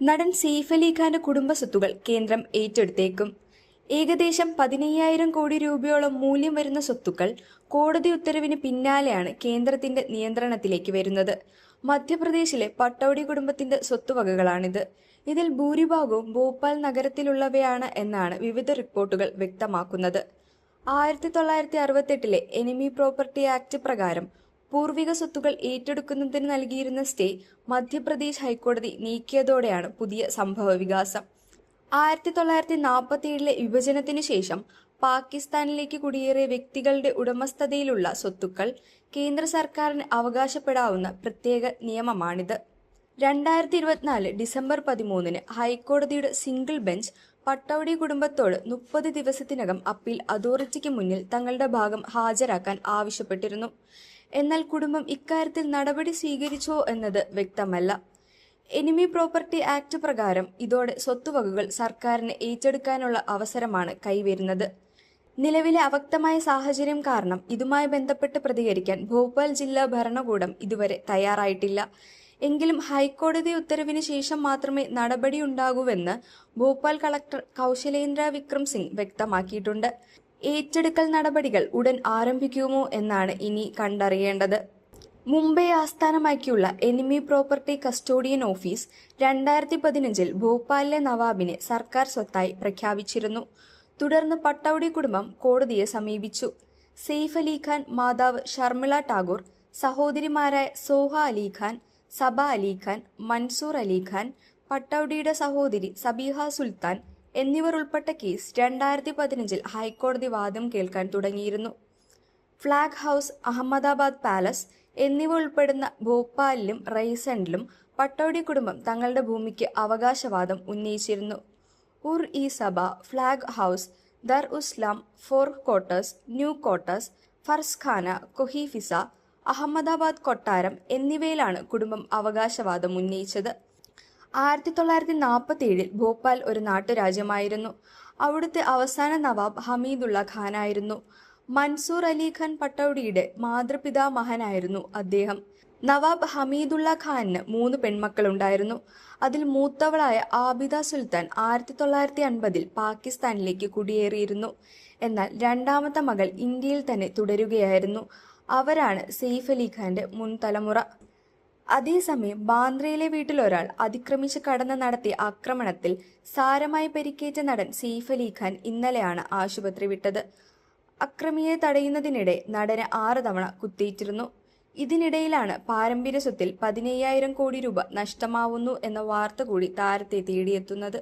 നടൻ സെയ്ഫ് അലി കുടുംബ സ്വത്തുകൾ കേന്ദ്രം ഏറ്റെടുത്തേക്കും. ഏകദേശം പതിനയ്യായിരം കോടി രൂപയോളം മൂല്യം വരുന്ന സ്വത്തുക്കൾ കോടതി ഉത്തരവിന് പിന്നാലെയാണ് കേന്ദ്രത്തിന്റെ നിയന്ത്രണത്തിലേക്ക് വരുന്നത്. മധ്യപ്രദേശിലെ പട്ടൌടി കുടുംബത്തിന്റെ സ്വത്തുവകകളാണിത്. ഇതിൽ ഭൂരിഭാഗവും ഭോപ്പാൽ നഗരത്തിലുള്ളവയാണ് എന്നാണ് വിവിധ റിപ്പോർട്ടുകൾ വ്യക്തമാക്കുന്നത്. ആയിരത്തി തൊള്ളായിരത്തി അറുപത്തെട്ടിലെ എനിമി പ്രോപ്പർട്ടി ആക്ട് പ്രകാരം പൂർവിക സ്വത്തുകൾ ഏറ്റെടുക്കുന്നതിന് നൽകിയിരുന്ന സ്റ്റേ മധ്യപ്രദേശ് ഹൈക്കോടതി നീക്കിയതോടെയാണ് പുതിയ സംഭവ വികാസം. ആയിരത്തി തൊള്ളായിരത്തി നാൽപ്പത്തി ഏഴിലെ വിഭജനത്തിന് ശേഷം പാകിസ്ഥാനിലേക്ക് കുടിയേറിയ വ്യക്തികളുടെ ഉടമസ്ഥതയിലുള്ള സ്വത്തുക്കൾ കേന്ദ്ര സർക്കാരിന് അവകാശപ്പെടാവുന്ന പ്രത്യേക നിയമമാണിത്. രണ്ടായിരത്തി ഇരുപത്തിനാല് ഡിസംബർ പതിമൂന്നിന് ഹൈക്കോടതിയുടെ സിംഗിൾ ബെഞ്ച് പട്ടവടി കുടുംബത്തോട് മുപ്പത് ദിവസത്തിനകം അപ്പീൽ അതോറിറ്റിക്ക് മുന്നിൽ തങ്ങളുടെ ഭാഗം ഹാജരാക്കാൻ ആവശ്യപ്പെട്ടിരുന്നു. എന്നാൽ കുടുംബം ഇക്കാര്യത്തിൽ നടപടി സ്വീകരിച്ചോ എന്നത് വ്യക്തമല്ല. എനിമി പ്രോപ്പർട്ടി ആക്ട് പ്രകാരം ഇതോടെ സ്വത്തുവകകൾ സർക്കാരിന് ഏറ്റെടുക്കാനുള്ള അവസരമാണ് കൈവരുന്നത്. നിലവിലെ അവക്തമായ സാഹചര്യം കാരണം ഇതുമായി ബന്ധപ്പെട്ട് പ്രതികരിക്കാൻ ഭോപ്പാൽ ജില്ലാ ഭരണകൂടം ഇതുവരെ തയ്യാറായിട്ടില്ല. എങ്കിലും ഹൈക്കോടതി ഉത്തരവിന് ശേഷം മാത്രമേ നടപടിയുണ്ടാകൂവെന്ന് ഭോപ്പാൽ കളക്ടർ കൗശലേന്ദ്ര വിക്രം സിംഗ് വ്യക്തമാക്കിയിട്ടുണ്ട്. ഏറ്റെടുക്കൽ നടപടികൾ ഉടൻ ആരംഭിക്കുമോ എന്നാണ് ഇനി കണ്ടറിയേണ്ടത്. മുംബൈ ആസ്ഥാനമാക്കിയുള്ള എനിമി പ്രോപ്പർട്ടി കസ്റ്റോഡിയൻ ഓഫീസ് രണ്ടായിരത്തി പതിനഞ്ചിൽ ഭോപ്പാലിലെ നവാബിനെ സർക്കാർ സ്വത്തായി പ്രഖ്യാപിച്ചിരുന്നു. തുടർന്ന് പട്ടൗഡി കുടുംബം കോടതിയെ സമീപിച്ചു. സെയ്ഫ് അലി ഖാൻ മാതാവ് ഷർമിള ടാഗോർ സഹോദരിമാരായ സോഹ അലി ഖാൻ സബ അലി ഖാൻ മൻസൂർ അലി ഖാൻ പട്ടൗഡിയുടെ സഹോദരി സബീഹ സുൽത്താൻ എന്നിവർ ഉൾപ്പെട്ട കേസ് രണ്ടായിരത്തി പതിനഞ്ചിൽ ഹൈക്കോടതി വാദം കേൾക്കാൻ തുടങ്ങിയിരുന്നു. ഫ്ലാഗ് ഹൗസ് അഹമ്മദാബാദ് പാലസ് എന്നിവ ഉൾപ്പെടുന്ന ഭോപ്പാലിലും റൈസൻഡിലും പട്ടോടി കുടുംബം തങ്ങളുടെ ഭൂമിക്ക് അവകാശവാദം ഉന്നയിച്ചിരുന്നു. ഉർ ഇ സഭ ഫ്ലാഗ് ഹൗസ് ദർ ഉസ്ലാം ഫോർ ക്വാർട്ടേഴ്സ് ന്യൂ ക്വാർട്ടേഴ്സ് ഫർസ്ഖാന കൊഹീഫിസ അഹമ്മദാബാദ് കൊട്ടാരം എന്നിവയിലാണ് കുടുംബം അവകാശവാദം ഉന്നയിച്ചത്. ആയിരത്തി തൊള്ളായിരത്തി നാൽപ്പത്തി ഏഴിൽ ഭോപ്പാൽ ഒരു നാട്ടുരാജ്യമായിരുന്നു. അവിടുത്തെ അവസാന നവാബ് ഹമീദുള്ള ഖാനായിരുന്നു. മൻസൂർ അലി ഖാൻ മാതൃപിതാ മഹനായിരുന്നു അദ്ദേഹം. നവാബ് ഹമീദുള്ള ഖാനിന് മൂന്ന് പെൺമക്കളുണ്ടായിരുന്നു. അതിൽ മൂത്തവളായ ആബിദ സുൽത്താൻ ആയിരത്തി തൊള്ളായിരത്തി അൻപതിൽ പാകിസ്ഥാനിലേക്ക് കുടിയേറിയിരുന്നു. എന്നാൽ രണ്ടാമത്തെ മകൾ ഇന്ത്യയിൽ തന്നെ തുടരുകയായിരുന്നു. അവരാണ് സെയ്ഫ് അലി ഖാന്റെ മുൻ തലമുറ അതേസമയം ബാന്ദ്രയിലെ വീട്ടിലൊരാൾ അതിക്രമിച്ച് കടന്ന് നടത്തിയ ആക്രമണത്തിൽ സാരമായി പരിക്കേറ്റ നടൻ സെയ്ഫ് അലി ഖാൻ ഇന്നലെയാണ് ആശുപത്രി വിട്ടത്. അക്രമിയെ തടയുന്നതിനിടെ നടന് ആറ് തവണ കുത്തിയിട്ടിരുന്നു. ഇതിനിടയിലാണ് പാരമ്പര്യ സ്വത്തിൽ പതിനയ്യായിരം കോടി രൂപ നഷ്ടമാവുന്നു എന്ന വാർത്ത കൂടി താരത്തെ തേടിയെത്തുന്നത്.